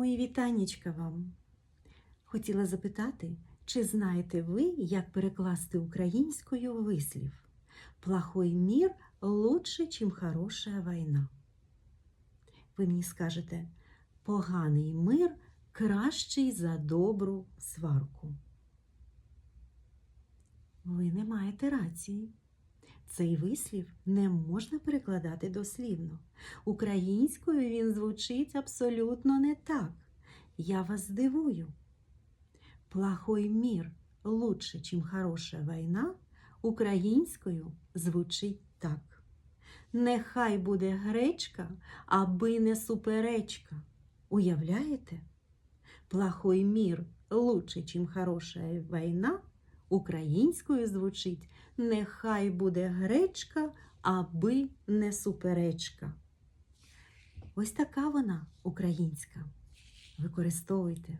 Мої вітаннячка вам. Хотіла запитати, чи знаєте ви, як перекласти українською вислів «Плохой мір лучше, чим хороша війна. Ви мені скажете, поганий мир кращий за добру сварку. Ви не маєте рації. Цей вислів не можна перекладати дослівно. Українською він звучить абсолютно не так. Я вас здивую. Плохой мір лучше, чим хороша війна, українською звучить так. Нехай буде гречка, аби не суперечка. Уявляєте? Плохой мір лучше, чим хороша війна, українською звучить Нехай буде гречка, аби не суперечка. Ось така вона українська. Використовуйте.